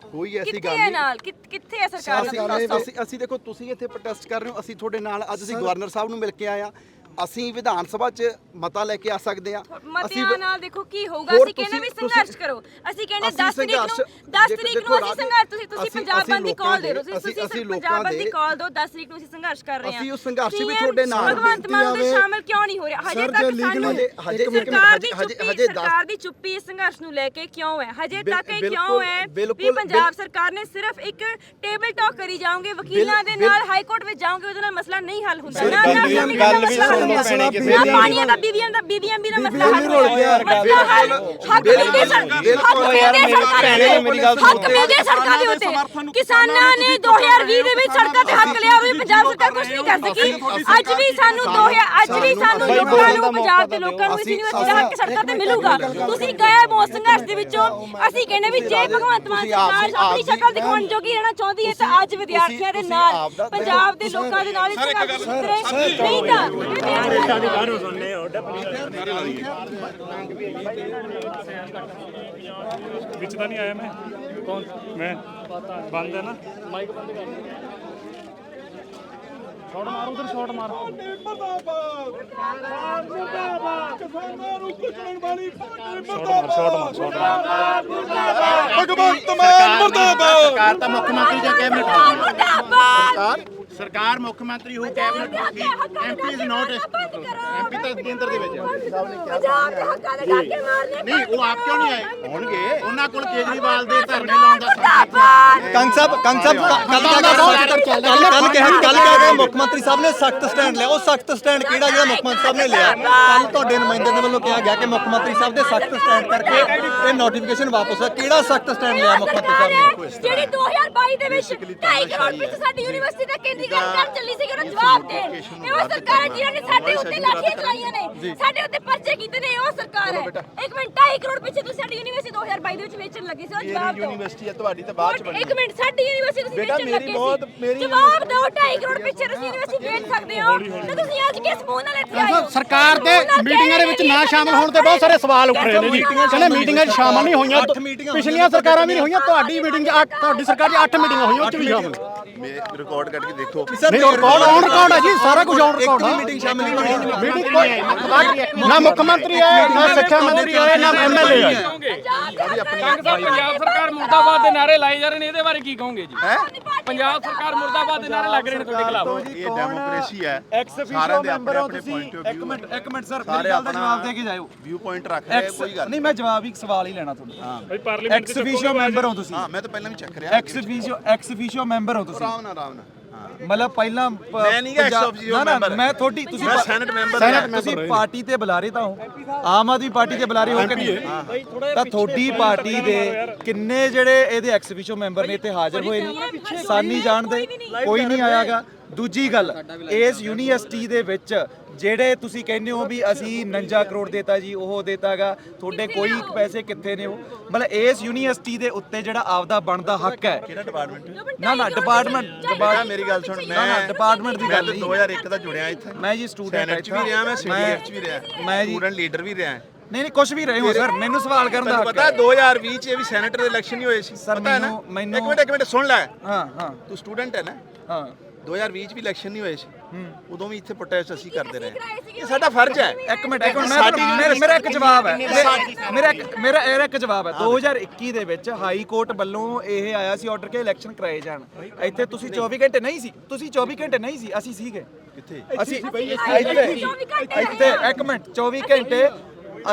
ਕੋਈ ਐਸੀ ਕਿੱਥੇ ਗੱਲ ਹੈ ਨਹੀਂ ਨਾਲ ਕਿੱਥ- ਕਿੱਥੇ ਹੈ ਸਰਕਾਰ ਅਸੀਂ। ਅਸੀਂ ਅਸੀਂ ਦੇਖੋ ਤੁਸੀਂ ਇੱਥੇ ਪ੍ਰੋਟੈਸਟ ਕਰ ਰਹੇ ਹੋ ਅਸੀਂ ਤੁਹਾਡੇ ਨਾਲ ਅੱਜ ਅਸੀਂ ਗਵਰਨਰ ਸਾਹਿਬ ਨੂੰ ਮਿਲ ਕੇ ਆਏ ਆ ਅਸੀਂ ਵਿਧਾਨ ਸਭਾ 'ਚ ਮਤਾ ਲੈ ਕੇ ਆ ਸਕਦੇ ਆ ਮਤਿਆਂ ਨਾਲ ਦੇਖੋ ਕੀ ਹੋਊਗਾ ਅਸੀਂ ਕਹਿੰਦੇ ਵੀ ਸੰਘਰਸ਼ ਕਰੋ। ਅਸੀਂ ਕਹਿੰਦੇ ਅਸੀਂ 10 ਤਰੀਕ ਨੂੰ ਸੰਘਰਸ਼- 10 ਦੇਖੋ- ਤਰੀਕ ਨੂੰ ਅਸੀਂ ਸੰਘਰਸ਼ ਤੁਸੀਂ ਤੁਸੀਂ ਪੰਜਾਬ ਬੰਦ ਦੀ ਕਾਲ ਦੇ ਰਹੇ ਹੋ ਦੇ- ਤੁਸੀਂ ਅਸੀਂ- ਤੁਸੀਂ ਪੰਜਾਬ ਬੰਦ ਦੀ ਕਾਲ ਦਿਓ 10 ਤਰੀਕ ਨੂੰ ਅਸੀਂ ਸੰਘਰਸ਼ ਕਰ ਰਹੇ ਹਾਂ। ਅਸੀਂ ਉਸ ਸੰਘਰਸ਼ ਵੀ ਤੁਹਾਡੇ ਨਾਲ ਭਗਵੰਤ ਮਾਨ ਦੇ ਸ਼ਾਮਲ ਕਿਉਂ ਨਹੀਂ ਹੋ ਰਿਹਾ? ਹਜੇ ਤੱਕ ਸਾਨੂੰ ਹਜੇ- ਸਰਕਾਰ ਦੀ ਚੁੱਪੀ ਸਰਕਾਰ ਦੀ ਚੁੱਪੀ ਇਸ ਸੰਘਰਸ਼ ਨੂੰ ਲੈ ਕੇ ਕਿਉਂ ਹੈ? ਹਜੇ ਤੱਕ ਇਹ ਕਿਉਂ ਹੈ ਵੀ ਪੰਜਾਬ ਸਰਕਾਰ ਨੇ ਸਿਰਫ ਇੱਕ ਟੇਬਲ ਟਾਕ ਕਰੀ ਜਾਓਗੇ ਵਕੀਲਾਂ ਦੇ ਨਾਲ ਹਾਈ ਕੋਰਟ ਵਿੱਚ ਜਾਓਗੇ ਉਹਦੇ ਨਾਲ ਮਸਲਾ ਨਹੀਂ ਹੱਲ ਹੁੰਦਾ। ਨਾ ਗੱਲ ਨਾ ਵੀ- ਗੱਲ ਵੀ ਮਸਲਾ ਨਾ ਪਾਣੀਆਂ ਦਾ ਬੀਬੀਆਂ ਦਾ ਬੀਬੀਆਂ ਵੀ ਦਾ ਮਸਲਾ ਹੱਲ ਮਸਲਾ ਹੱਲ ਹੱਕ ਸਨ ਹੱਕ ਮਿਲਦੇ ਸਰਕਾਰਾਂ ਮੇਰੀ ਗੱਲ ਹੱਕ ਮਿਲਦੇ ਸੜਕਾਂ ਦੇ ਉੱਤੇ। ਕਿਸਾਨਾਂ ਨੇ 2020 ਦੇ ਵਿੱਚ ਸੜਕਾਂ ਤੇ ਹੱਕ ਲਿਆ ਹੋਵੇ ਪੰਜਾਬ ਸਰਕਾਰ ਕੁਝ ਨਹੀਂ ਕਰ ਸਕੀ। ਅੱਜ ਵੀ ਸਾਨੂੰ 2000 ਅੱਜ ਵੀ ਸਾਨੂੰ ਲੋਕਾਂ ਨੂੰ ਪੰਜਾਬ ਦੇ ਲੋਕਾਂ ਨੂੰ ਇਸ ਯੂਨੀਵਰਸਿਟੀ ਦਾ ਹੱਕ ਸੜਕਾਂ ਤੇ ਮਿਲੂਗਾ। ਤੁਸੀਂ ਗਏ ਮੋਸ ਸੰਘਰਸ਼ ਦੇ ਵਿੱਚੋਂ। ਅਸੀਂ ਕਹਿੰਦੇ ਵੀ ਜੇ ਭਗਵੰਤ ਮਾਨ ਸਰਕਾਰ ਆਪਣੀ ਸ਼ਕਲ ਦਿਖਾਉਣ ਜੋਗੀ ਰਹਿਣਾ ਚਾਹੁੰਦੀ ਹੈ ਤਾਂ ਅੱਜ ਵਿਦਿਆਰਥੀਆਂ ਦੇ ਨਾਲ ਪੰਜਾਬ ਦੇ ਲੋਕਾਂ ਦੇ ਨਾਲ ਇਸ ਸੰਘਰਸ਼ ਵਿੱਚ ਉਤਰੇ ਨਹੀਂ ਤਾਂ ਵਿਦਿਆਰਥੀਆਂ ਵਿੱਚ ਤਾਂ ਨਹੀਂ ਆਇਆ ਮੈਂ। ਕੌਣ? ਮੈਂ। ਬੰਦ ਹੈ ਨਾ। ਮਾਈਕ ਬੰਦ ਕਰ ਸ਼ਾਟ ਮਾਰੋ। ਉਧਰ ਸ਼ਾਟ ਮਾਰੋ ਸ਼ਾਟ ਮਾਰ ਸ਼ਾਟ ਮਾਰ। ਭਗਵੰਤ ਮਾਨ ਮੁਰਦਾਬਾਦ। ਸਰਕਾਰ ਤਾਂ ਮੁੱਖ ਮੰਤਰੀ ਜਾਂ ਕੈਬਨਿਟ ਮੁਰਦਾਬਾਦ। ਸਰਕਾਰ ਮੁੱਖ ਮੰਤਰੀ ਹੋ ਕੈਬਨਿਟ ਹੋਗੀ ਐਮਪੀ ਇਜ਼ ਨਾਟ ਐਮਪੀ ਤਾਂ ਕੇਂਦਰ ਦੇ ਵਿੱਚ ਹੈ। ਪੰਜਾਬ ਦੇ ਹੱਕਾਂ ਦੇ ਡਾਕੇ ਮਾਰਨੇ ਨਹੀਂ ਉਹ ਆਪ ਕਿਉਂ ਨਹੀਂ ਆਏ? ਹੋਣਗੇ। ਉਹਨਾਂ ਕੋਲ ਕੇਜਰੀਵਾਲ ਦੇ ਧਰਨੇ ਲਾਉਣ ਦਾ ਮੁਰਦਾਬਾਦ ਕੰਗ ਸਾਹਿਬ ਕੰਗ ਸਾਹਿਬ ਕੱਲ ਕਿਹਾ ਕੱਲ ਕਿਹਾ ਮੁੱਖ ਮੰਤਰੀ ਸਾਹਿਬ ਨੇ ਸਖਤ ਸਟੈਂਡ ਲਿਆ। ਉਹ ਸਖਤ ਸਟੈਂਡ ਕਿਹੜਾ ਜਿਹੜਾ ਮੁੱਖ ਮੰਤਰੀ ਸਾਹਿਬ ਨੇ ਲਿਆ? ਕੱਲ ਤੁਹਾਡੇ ਨੁਮਾਇੰਦੇ ਦੇ ਵੱਲੋਂ ਕਿਹਾ ਗਿਆ ਕਿ ਮੁੱਖ ਮੰਤਰੀ ਸਾਹਿਬ ਦੇ ਸਖਤ ਸਟੈਂਡ ਕਰਕੇ ਇਹ ਨੋਟੀਫਿਕੇਸ਼ਨ ਵਾਪਸ ਆ ਕਿਹੜਾ ਸਖਤ ਸਟੈਂਡ ਲਿਆ ਮੁੱਖ ਮੰਤਰੀ ਸਾਹਿਬ ਨੇ? ਜਿਹੜੀ 2022 ਦੇ ਵਿੱਚ 2.5 ਕਰੋੜ ਪਿੱਛੇ ਸਾਡੀ ਯੂਨੀਵਰਸਿਟੀ ਦਾ ਕੇਂਦਰੀਕਰਨ ਕਰ ਚੱਲੀ ਸੀ ਉਹਦਾ ਜਵਾਬ ਦੇ ਇਹ ਉਹ ਸਰਕਾਰ ਹੈ ਜਿਨ੍ਹਾਂ ਨੇ ਸਾਡੇ ਉੱਤੇ ਲਾਠੀਆਂ ਚਲਾਈਆਂ ਨੇ ਸਾਡੇ ਉੱਤੇ ਪਰਚੇ ਕੀਤੇ ਨੇ ਇਹ ਉਹ ਸਰਕਾਰ ਹੈ। ਇੱਕ ਮਿੰਟ 2.5 ਕਰੋੜ ਪਿੱਛੇ ਤੁਸੀਂ ਸਾਡੀ ਯੂਨੀਵਰਸਿਟੀ 2022 ਦੇ ਵਿੱਚ ਵੇਚਣ ਲੱਗੇ ਸੀ ਉਹ ਜਵਾਬ ਦਿਓ। ਯੂਨੀਵਰਸਿਟੀ ਹੈ ਤੁਹਾਡੀ ਤਾਂ ਬਾਅਦ ਚ ਬਣੀ ਇੱਕ ਮਿੰਟ ਸਾਡੀ ਯੂਨੀਵਰਸਿਟੀ ਤੁਸੀਂ ਵੇਚਣ ਮੇਰੀ ਲੱਗੇ ਬਹੁਤ- ਸੀ। ਮੇਰੀ- ਜਵਾਬ ਦਿਓ 2.5 ਕਰੋੜ ਪਿੱਛੇ ਤੁਸੀਂ ਯੂਨੀਵਰਸਿਟੀ ਵੇਚ ਸਕਦੇ ਹੋ ਤੇ ਤੁਸੀਂ ਅੱਜ ਕਿਸ ਮੂੰਹ ਨਾਲ ਇੱਥੇ ਆਏ ਹੋ? ਸਰਕਾਰ ਦੇ ਮੀਟਿੰਗਾਂ ਦੇ ਵਿੱਚ ਨਾ ਸ਼ਾਮਲ ਹੋਣ ਤੇ ਬਹੁਤ ਸਾਰੇ ਸਵਾਲ ਉੱਠ ਰਹੇ ਨੇ ਜੀ। ਕਹਿੰਦੇ ਮੀਟਿੰਗਾਂ 'ਚ ਸ਼ਾਮਲ ਨਹੀਂ ਹੋਈਆਂ। ਪਿਛਲੀਆਂ ਸਰਕਾਰਾਂ ਵੀ ਨਹੀਂ ਹੋਈਆਂ ਤੁਹਾਡੀ ਮੀਟਿੰਗ 'ਚ ਅੱਠ ਤੁਹਾਡੀ ਸਰਕਾਰ 'ਚ 8 ਮੀਟਿੰਗਾਂ ਹੋਈਆਂ ਉਹ 'ਚ ਵੀ ਸ਼ਾਮਲ। ਰਿਕਾਰਡ ਕੱਢ ਕੇ ਦੇਖੋ। ਨਹੀਂ ਰਿਕਾਰਡ ਔਨ ਰਿਕਾਰਡ ਹੈ ਜੀ ਸਾਰਾ ਕੁਝ ਔਨ ਰਿਕਾਰਡ ਹੈ ਮੀਟਿੰਗ ਸ਼ਾਮਿਲ ਨਹੀਂ ਹੋਈ ਮੀਟਿੰਗ ਕੋਈ ਨਾ ਮੁੱਖ ਮੰਤਰੀ ਆਏ ਨਾ ਸਿੱਖਿਆ ਮੰਤਰੀ ਆਏ ਨਾ ਐਮਐਲਏ ਆਏ ਪੰਜਾਬ ਸਰਕਾਰ ਮੁਰਦਾਬਾਦ ਦੇ ਨਾਰੇ ਲਾਏ ਜਾ ਰਹੇ ਨੇ ਇਹਦੇ ਬਾਰੇ ਕੀ ਕਹੋਗੇ ਜੀ? ਪੰਜਾਬ ਸਰਕਾਰ ਮੁਰਦਾਬਾਦ ਦੇ ਨਾਰੇ ਲੱਗ ਰਹੇ ਨੇ ਤੁਹਾਡੇ ਖਿਲਾਫ। ਇਹ ਡੈਮੋਕ੍ਰੇਸੀ ਹੈ। ਐਕਸ ਸਾਰਿਆਂ ਦੇ ਮੈਂਬਰ ਆਪਣੇ ਹੋ ਤੁਸੀਂ? ਇੱਕ ਮਿੰਟ ਇੱਕ ਮਿੰਟ ਸਰ ਮੇਰੀ ਗੱਲ ਦਾ ਜਵਾਬ ਦੇ ਕੇ ਜਾਇਓ। ਵਿਊ ਪੁਆਇੰਟ ਰੱਖ ਰਹੇ ਕੋਈ ਗੱਲ ਨਹੀਂ ਮੈਂ ਜਵਾਬ ਹੀ ਸਵਾਲ ਹੀ ਲੈਣਾ ਤੁਹਾਨੂੰ। ਬਈ ਪਾਰਲੀਮੈਂਟ ਐਕਸ ਅਫੀਸ਼ੀਓ ਮੈਂਬਰ ਹੋ ਤੁਸੀਂ। ਹਾਂ ਮੈਂ ਤਾਂ ਪਹਿਲਾਂ ਵੀ ਚੱਕ ਰਿਹਾ। Ex officio ex officio member ਹੋ ਤੁਸੀਂ। ਆਰਾਮ ਨਾਲ ਆਰਾਮ ਨਾਲ। ਹਾਂ ਮਤਲਬ ਪਹਿਲਾਂ ਪ- ਮੈਂ ਨਹੀਂ ਗਾ ex ਪੰਜਾਬ- officio ਨਾ, ਨਾ, member। ਮੈਂ ਤੁਹਾਡੀ ਤੁਸੀਂ ਮੈਂ ਪਾ- ਸੈਨੇਟ ਮੈਂਬਰ ਸੈਨੇਟ ਰਿਹਾ। ਤੁਸੀਂ ਪਾਰਟੀ ਤੇ ਬੁਲਾਰੇ ਤਾਂ ਹੋ। ਆਮ ਆਦਮੀ ਪਾਰਟੀ ਤੇ ਬੁਲਾਰੇ ਹੋ ਕਿ ਨਹੀਂ? ਤਾਂ ਤੁਹਾਡੀ ਪਾਰਟੀ ਦੇ ਕਿੰਨੇ ਜਿਹੜੇ ਇਹਦੇ ਐਕਸ ਅਫੀਸ਼ੀਓ ਮੈਂਬਰ ਨੇ ਇੱਥੇ ਹਾਜ਼ਰ ਹੋਏ ਨੇ? ਸਾਨੀ ਜਾਣਦੇ? ਕੋਈ ਨਹੀਂ ਆਇਆਗਾ। ਦੂਜੀ ਗੱਲ ਇਸ ਯੂਨੀਵਰਸਿਟੀ ਦੇ ਵਿੱਚ ਜਿਹੜੇ ਤੁਸੀਂ ਕਹਿੰਦੇ ਹੋ ਵੀ ਅਸੀਂ 49 ਕਰੋੜ ਦੇਤਾ ਜੀ ਉਹ ਦੇਤਾਗਾ ਤੁਹਾਡੇ ਕੋਈ ਪੈਸੇ ਕਿੱਥੇ ਨੇ ਉਹ? ਮਤਲਬ ਇਸ ਯੂਨੀਵਰਸਿਟੀ ਦੇ ਉੱਤੇ ਜਿਹੜਾ ਆਪਦਾ ਬਣਦਾ ਹੱਕ ਹੈ। ਕਿਹੜਾ ਡਿਪਾਰਟਮੈਂਟ ਨਾ ਨਾ ਡਿਪਾਰਟਮੈਂਟ ਬੇਟਾ ਮੇਰੀ ਗੱਲ ਸੁਣ ਮੈਂ ਨਾ, ਨਾ, department ਦੀ ਮੈਂ ਗੱਲ ਤਾਂ ਨਹੀਂ। 2001 ਦਾ ਜੁੜਿਆ ਇੱਥੇ। ਮੈਂ ਜੀ ਸਟੂਡੈਂਟ ਸੈਨੇਟ ਚ ਵੀ ਰਿਹਾ ਮੈਂ ਸੀਡੀਐਫ ਚ ਵੀ ਰਿਹਾ। ਮੈਂ ਜੀ ਸਟੂਡੈਂਟ ਲੀਡਰ ਵੀ ਰਿਹਾ। ਨਹੀਂ ਨਹੀਂ ਕੁਝ ਵੀ ਰਹੇ ਹੋ ਸਰ ਮੈਨੂੰ ਸਵਾਲ ਕਰਨ ਦਾ ਹੱਕ ਪਤਾ ਹੈ 2020 ਚ ਇਹ ਵੀ ਸੈਨੇਟਰ ਦੇ ਇਲੈਕਸ਼ਨ ਹੀ ਹੋਏ ਸੀ। Sir, ਪਤਾ ਹੈ ਨਾ? ਮੈਨੂੰ- ਮੈਨੂੰ- ਇੱਕ ਮਿੰਟ ਇੱਕ ਮਿੰਟ ਸੁਣ ਲੈ। ਹਾਂ ਹਾਂ। ਤੂੰ ਸਟੂਡੈਂਟ ਹੈ ਨਾ? ਹਾਂ। 2020 ਚ ਵੀ ਇਲੈਕਸ਼ਨ ਨਹੀਂ ਹੋਏ ਸੀ। ਉਦੋਂ ਵੀ ਇੱਥੇ ਪ੍ਰੋਟੈਸਟ ਅਸੀਂ ਕਰਦੇ ਰਹੇ। ਇਹ ਸਾਡਾ ਫਰਜ਼ ਹੈ। ਇੱਕ ਮਿੰਟ ਇੱਕ ਮਿੰਟ ਮੇਰਾ ਇੱਕ ਜਵਾਬ ਹੈ। ਮੇਰਾ- ਮੇਰਾ ਇੱਕ ਮੇਰਾ ਇਹ ਇੱਕ ਜਵਾਬ ਹੈ। 2021 ਦੇ ਵਿੱਚ ਹਾਈ ਕੋਰਟ ਵੱਲੋਂ ਇਹ ਆਇਆ ਸੀ ਆਰਡਰ ਕਿ ਇਲੈਕਸ਼ਨ ਕਰਾਏ ਜਾਣ। ਇੱਥੇ ਤੁਸੀਂ 24 ਘੰਟੇ ਨਹੀਂ ਸੀ। ਤੁਸੀਂ 24 ਘੰਟੇ ਨਹੀਂ ਸੀ। ਅਸੀਂ ਸੀਗੇ। ਕਿੱਥੇ? ਅਸੀਂ ਇੱਥੇ ਇੱਥੇ ਇੱਕ ਮਿੰਟ 24 ਘੰਟੇ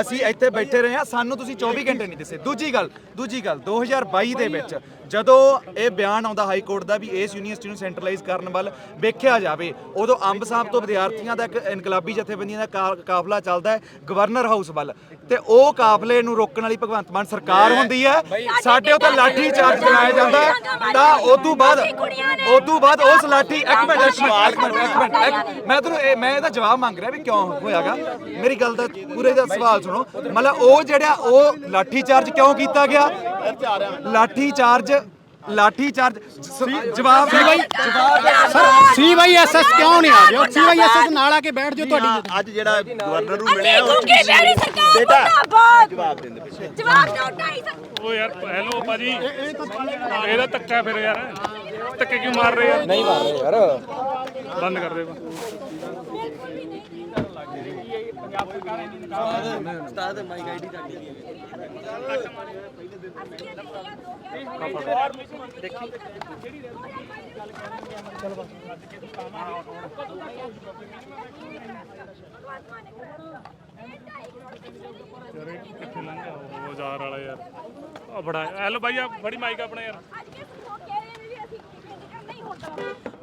ਅਸੀਂ ਇੱਥੇ ਬੈਠੇ ਰਹੇ ਹਾਂ। ਸਾਨੂੰ ਤੁਸੀਂ 24 ਘੰਟੇ ਨਹੀਂ ਦਿੱਸੇ। ਦੂਜੀ ਗੱਲ ਦੂਜੀ ਗੱਲ 2022 ਦੇ ਵਿੱਚ ਜਦੋਂ ਇਹ ਬਿਆਨ ਆਉਂਦਾ ਹਾਈ ਕੋਰਟ ਦਾ ਵੀ ਇਸ ਯੂਨੀਵਰਸਿਟੀ ਨੂੰ ਸੈਂਟਰਲਾਈਜ਼ ਕਰਨ ਵੱਲ ਵੇਖਿਆ ਜਾਵੇ ਉਦੋਂ ਅੰਬ ਸਾਹਿਬ ਤੋਂ ਵਿਦਿਆਰਥੀਆਂ ਦਾ ਇੱਕ ਇਨਕਲਾਬੀ ਜਥੇਬੰਦੀਆਂ ਦਾ ਕਾ- ਕਾਫਲਾ ਚੱਲਦਾ ਹੈ ਗਵਰਨਰ ਹਾਊਸ ਵੱਲ। ਤੇ ਉਹ ਕਾਫਲੇ ਨੂੰ ਰੋਕਣ ਵਾਲੀ ਭਗਵੰਤ ਮਾਨ ਸਰਕਾਰ ਹੁੰਦੀ ਹੈ। ਸਾਡੇ ਉੱਤੇ ਲਾਠੀ ਚਾਰਜ ਚਲਾਇਆ ਜਾਂਦਾ ਤਾਂ ਉਦੋਂ ਬਾਅਦ ਉਦੋਂ ਬਾਅਦ ਉਸ ਲਾਠੀ ਇੱਕ ਮਿੰਟ ਇੱਕ ਮਿੰਟ ਇੱਕ ਮਿੰਟ ਇੱਕ ਮਿੰਟ ਇੱਕ- ਮੈਂ ਤੁਹਾਨੂੰ ਇਹ- ਮੈਂ ਇਹਦਾ ਜਵਾਬ ਮੰਗ ਰਿਹਾ ਵੀ ਕਿਉਂ ਹੋਇਆਗਾ? ਮੇਰੀ ਗੱਲ ਦਾ ਪੂਰੇ ਦਾ ਸਵਾਲ ਸੁਣੋ। ਮਤਲਬ ਉਹ ਜਿਹੜਾ ਉਹ ਲਾਠੀ ਚਾਰਜ ਕਿਉਂ ਕੀਤਾ ਗਿਆ? ਲਾਠੀ ਚਾਰਜ ਲਾਠੀ ਚਾਰਜ ਸ- ਜਵਾਬ ਦੇ ਬਾਈ ਜਵਾਬ ਸਰ ਸੀਵਾਈਐਸਐਸ ਕਿਉਂ ਨਹੀਂ ਆ ਗਿਆ ਸੀਵਾਈਐਸਐਸ ਨਾਲ ਆ ਕੇ ਬੈਠ ਜਾਓ ਤੁਹਾਡੀ ਅੱਜ ਜਿਹੜਾ ਗਵਰਨਰ ਨੂੰ ਮਿਲਿਆ ਉਹ ਬੇਟਾ, ਜਵਾਬ ਦੇ ਪਿੱਛੇ ਜਵਾਬ ਦਿਓ 2.5 ਓ ਯਾਰ ਹੈਲੋ ਭਾਜੀ। ਇਹਦਾ ਧੱਕਾ ਫਿਰ ਯਾਰ। ਧੱਕੇ ਕਿਉਂ ਮਾਰ ਰਹੇ ਯਾਰ? ਨਹੀਂ ਮਾਰ ਰਹੇ ਯਾਰ। ਬੰਦ ਕਰ ਦੇ। ਉਸਤਾਦ ਮਾਈਕ ਆਈਡੀ ਤੁਹਾਡੀ ਕੀ ਹੈ ਯਾਰ ਇਹ ਕਿੱਥੇ ਲੰਘਿਆ ਉਹ? ਬਾਜ਼ਾਰ ਵਾਲਾ ਯਾਰ ਆ ਬੜਾ ਹੈਲੋ ਭਾਈ ਆ ਬੜੀ ਮਾਈਕ ਆਪਣੇ ਯਾਰ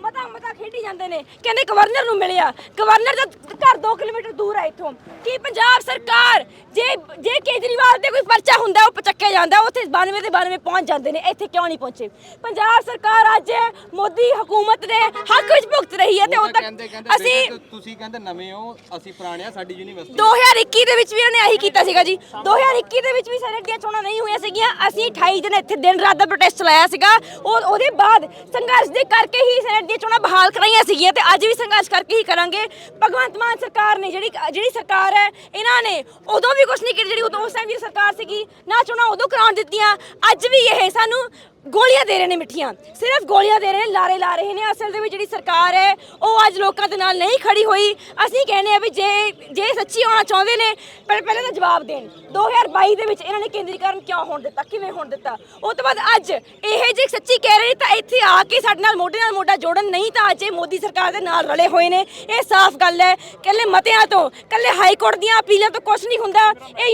ਮਤਾ ਮਤਾ ਖੇਡੀ ਜਾਂਦੇ ਨੇ ਕਹਿੰਦੇ ਗਵਰਨਰ ਨੂੰ ਮਿਲਿਆ ਗਵਰਨਰ ਦਾ ਘਰ 2 ਕਿਲੋਮੀਟਰ ਦੂਰ ਹੈ ਇੱਥੋਂ। ਕੀ ਪੰਜਾਬ ਸਰਕਾਰ ਜੇ ਜੇ ਕੇਜਰੀਵਾਲ ਤੇ ਕੋਈ ਪਰਚਾ ਹੁੰਦਾ ਉਹ ਪਚੱਕਿਆ ਜਾਂਦਾ ਉੱਥੇ 92 ਦੇ 92 ਪਹੁੰਚ ਜਾਂਦੇ ਨੇ ਇੱਥੇ ਕਿਉਂ ਨਹੀਂ ਪਹੁੰਚੇ? ਪੰਜਾਬ ਸਰਕਾਰ ਅੱਜ ਮੋਦੀ ਹਕੂਮਤ ਦੇ ਹੱਕ ਵਿੱਚ ਭੁਗਤ ਰਹੀ ਹੈ ਤੇ ਉਦੋਂ ਤੱਕ ਅਸੀਂ ਤੁਸੀਂ ਕਹਿੰਦੇ ਨਵੇਂ ਹੋ ਅਸੀਂ ਪੁਰਾਣੇ ਆ ਸਾਡੀ ਯੂਨੀਵਰਸਿਟੀ। 2021 ਦੇ ਵਿੱਚ ਵੀ ਉਹਨੇ ਆਹੀ ਕੀਤਾ ਸੀਗਾ ਜੀ। 2021 ਦੇ ਵਿੱਚ ਵੀ ਸੈਨੇਟ ਦੀਆਂ ਚੋਣਾਂ ਨਹੀਂ ਹੋਈਆਂ ਸੀਗੀਆਂ ਅਸੀਂ 28 ਦਿਨ ਇੱਥੇ ਦਿਨ ਰਾਤ ਦਾ ਪ੍ਰੋਟੈਸਟ ਚਲਾਇਆ ਸੀਗਾ। ਔਰ ਉਹਦੇ ਬਾਅਦ ਸੰਘਰਸ਼ ਦੇ ਕਰਕੇ ਹੀ ਸੈਨੇਟ ਦੀਆਂ ਚੋਣਾਂ ਬਹਾਲ ਕਰਾਈਆਂ ਸੀਗੀਆਂ ਤੇ ਅੱਜ ਵੀ ਸੰਘਰਸ਼ ਕਰਕੇ ਹੀ ਕਰਾਂਗੇ। ਭਗਵੰਤ ਮਾਨ ਸਰਕਾਰ ਨੇ, ਜਿਹੜੀ ਜਿਹੜੀ ਸਰਕਾਰ ਹੈ, ਇਹਨਾਂ ਨੇ ਉਦੋਂ ਵੀ ਕੁਝ ਨਹੀਂ ਕੀਤਾ, ਜਿਹੜੀ ਉਦੋਂ ਉਸ ਟਾਈਮ ਦੀ ਸਰਕਾਰ ਸੀਗੀ, ਨਾ ਚੋਣਾਂ ਉਦੋਂ ਕਰਾਉਣ ਦਿੱਤੀਆਂ, ਅੱਜ ਵੀ ਇਹ ਸਾਨੂੰ ਗੋਲੀਆਂ ਦੇ ਰਹੇ ਨੇ ਮਿੱਠੀਆਂ। ਸਿਰਫ ਗੋਲੀਆਂ ਦੇ ਰਹੇ ਨੇ, ਲਾਰੇ ਲਾ ਰਹੇ ਨੇ, ਅਸਲ ਦੇ ਵਿੱਚ ਜਿਹੜੀ ਸਰਕਾਰ ਹੈ, ਉਹ ਅੱਜ ਲੋਕਾਂ ਦੇ ਨਾਲ ਨਹੀਂ ਖੜੀ ਹੋਈ। ਅਸੀਂ ਕਹਿੰਦੇ ਆ ਵੀ ਜੇ ਜੇ ਸੱਚੀ ਹੋਣਾ ਚਾਹੁੰਦੇ ਨੇ ਪਹਿਲੇ ਪਹਿਲੇ ਤਾਂ ਜਵਾਬ ਦੇਣ। 2022 ਦੇ ਵਿੱਚ ਇਹਨਾਂ ਨੇ ਕੇਂਦਰੀਕਰਨ ਕਿਉਂ ਹੋਣ ਦਿੱਤਾ, ਕਿਵੇਂ ਹੋਣ ਦਿੱਤਾ? ਉਹ ਤੋਂ ਬਾਅਦ ਅੱਜ ਇਹ ਜੇ ਸੱਚੀ ਕਹਿ ਰਹੇ ਤਾਂ ਇੱਥੇ ਆ ਕੇ ਸਾਡੇ ਨਾਲ ਮੋਢੇ ਨਾਲ ਮੋਢਾ ਜੋੜਨ, ਨਹੀਂ ਤਾਂ ਅੱਜ ਇਹ ਮੋਦੀ ਸਰਕਾਰ ਦੇ ਨਾਲ ਰਲੇ ਹੋਏ ਨੇ। ਇਹ ਸਾਫ਼ ਗੱਲ ਹੈ ਕੱਲੇ ਮਤਿਆਂ ਤੋਂ ਕੱਲੇ ਹਾਈ ਕੋਰਟ ਦੀਆਂ ਅਪੀਲਾਂ ਤੋਂ ਕੁਝ ਨਹੀਂ ਹੁੰਦਾ। ਇਹ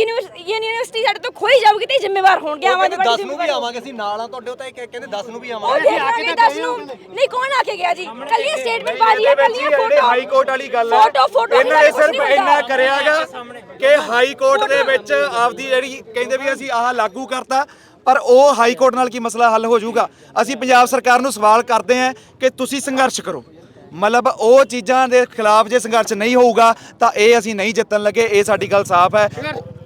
ਯੂਨੀਵਰਸਿਟੀ ਸਾਡੇ ਤੋਂ ਖੋਈ ਜਾਊਗੀ ਤੇ ਜ਼ਿੰਮੇਵਾਰ ਹੋਣਗੇ ਆਵਾਂ ਦੀ 10 ਨੂੰ ਵੀ ਆਵਾਂਗੇ ਅਸੀਂ ਨਾਲ ਆ ਤੁਹਾਡੇ ਉਹ ਤਾਂ ਇਹ ਕਹਿੰਦੇ 10 ਨੂੰ ਵੀ ਆਵਾਂਗੇ। ਦੇਖ ਲਾਂਗੇ ਦੱਸ ਨੂੰ। ਨਹੀਂ ਕੌਣ ਆ ਕੇ ਗਿਆ ਜੀ? ਕੱਲੀਆਂ ਸਟੇਟਮੈਂਟ ਬਾਜੀ ਹੈ। ਕੱਲੀਆਂ ਫੋਟੋ ਹਾਈ ਕੋਰਟ ਵਾਲੀ ਗੱਲ ਹੈ ਫੋਟੋ ਫੋਟੋ ਇਹਨਾਂ ਨੇ ਸਿਰਫ ਇੰਨਾ ਕਰਿਆਗਾ ਕਿ ਹਾਈ ਕੋਰਟ ਦੇ ਵਿੱਚ ਆਪਦੀ ਜਿਹੜੀ ਕਹਿੰਦੇ ਵੀ ਅਸੀਂ ਆਹ ਲਾਗੂ ਕਰਤਾ ਪਰ ਉਹ ਹਾਈ ਕੋਰਟ ਨਾਲ ਕੀ ਮਸਲਾ ਹੱਲ ਹੋ ਜਾਊਗਾ? ਅਸੀਂ ਪੰਜਾਬ ਸਰਕਾਰ ਨੂੰ ਸਵਾਲ ਕਰਦੇ ਹਾਂ ਕਿ ਤੁਸੀਂ ਸੰਘਰਸ਼ ਕਰੋ। ਮਤਲਬ ਉਹ ਚੀਜ਼ਾਂ ਦੇ ਖਿਲਾਫ ਜੇ ਸੰਘਰਸ਼ ਨਹੀਂ ਹੋਊਗਾ ਤਾਂ ਇਹ ਅਸੀਂ ਨਹੀਂ ਜਿੱਤਣ ਲੱਗੇ, ਇਹ ਸਾਡੀ ਗੱਲ ਸਾਫ਼ ਹੈ।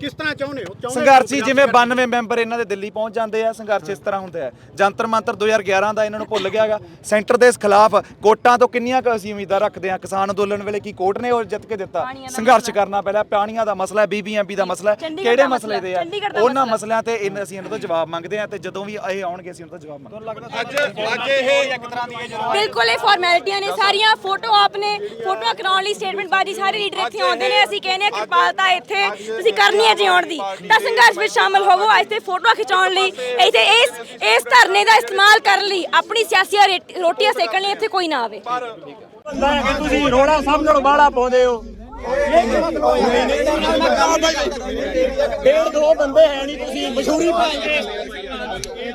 ਕਿਸ ਤਰ੍ਹਾਂ ਚਾਹੁੰਦੇ ਹੋ? ਚਾਹੁੰਦੇ ਸੰਘਰਸ਼ੀ ਜਿਵੇਂ 92 ਮੈਂਬਰ ਇਹਨਾਂ ਦੇ ਦਿੱਲੀ ਪਹੁੰਚ ਜਾਂਦੇ ਆ ਸੰਘਰਸ਼ ਇਸ ਤਰ੍ਹਾਂ ਹੁੰਦਾ ਹੈ। ਜੰਤਰ ਮੰਤਰ 2011 ਦਾ ਇਹਨਾਂ ਨੂੰ ਭੁੱਲ ਗਿਆਗਾ। ਸੈਂਟਰ ਦੇ ਖਿਲਾਫ ਕੋਟਾਂ ਤੋਂ ਕਿੰਨੀਆਂ ਕੁ ਅਸੀਂ ਉਮੀਦਾਂ ਰੱਖਦੇ ਆ ਕਿਸਾਨ ਅੰਦੋਲਨ ਵੇਲੇ ਕੀ ਕੋਰਟ ਨੇ ਉਹ ਜਿੱਤ ਕੇ ਦਿੱਤਾ? ਦਾ ਸੰਘਰਸ਼ ਕਰਨਾ ਪਹਿਲਾਂ ਪਾਣੀਆਂ ਦਾ ਮਸਲਾ ਹੈ ਬੀਬੀਐਮਪੀ ਦਾ ਮਸਲਾ ਹੈ। ਕਿਹੜੇ ਦਾ ਮਸਲੇ ਦੇ ਆ? ਦਾ ਉਹਨਾਂ ਮਸਲਾ। ਮਸਲਿਆਂ ਤੇ ਇਹਨਾਂ- ਅਸੀਂ ਇਹਨਾਂ ਤੋਂ ਜਵਾਬ ਮੰਗਦੇ ਆ ਤੇ ਜਦੋਂ ਵੀ ਇਹ ਆਉਣਗੇ ਅਸੀਂ ਉਹਨਾਂ ਤੋਂ ਜਵਾਬ ਮੰਗਾਂਗੇ ਬਿਲਕੁਲ ਇਹ ਫਾਰਮੈਲਿਟੀਆਂ ਨੇ। ਸਾਰੀਆਂ ਫੋਟੋ ਆਪਨੇ ਫੋਟੋਆਂ ਕਰਾਉਣ ਲਈ ਸਟੇਟਮੈਂਟ ਬਾਜੀ ਸਾਰੇ ਲੀਡਰ ਇੱਥੇ ਆਉਂਦੇ ਨੇ। ਅਸੀਂ ਕਹਿੰਦੇ ਆ ਕਿਰਪਾਲਤਾ ਇੱਥੇ ਤੁਸੀਂ ਕਰਨੀ ਹੈ ਜਿਉਣ ਦੀ ਤਾਂ ਸੰਘਰਸ਼ ਵਿੱਚ ਸ਼ਾਮਲ ਹੋਵੋ ਇੱਥੇ ਫੋਟੋਆਂ ਖਿਚਾਉਣ ਲਈ ਇੱਥੇ ਇਸ ਇਸ ਧਰਨੇ ਦਾ ਇਸਤੇਮਾਲ ਕਰਨ ਲਈ ਆਪਣੀ ਸਿਆਸੀ ਰੇਟ- ਰੋਟੀਆਂ ਸੇਕਣ ਲਈ ਇੱਥੇ ਕੋਈ ਨਾ ਆਵੇ ਤੁਸੀਂ ਰੋੜਾ ਸਭ ਨਾਲੋਂ ਬਾਹਲਾ ਪਾਉਂਦੇ ਹੋ ਡੇਢ ਦੋ ਬੰਦੇ ਹੈ ਨਹੀਂ ਤੁਸੀਂ ਮਸ਼ਹੂਰੀ ਪਾਉਂਦੇ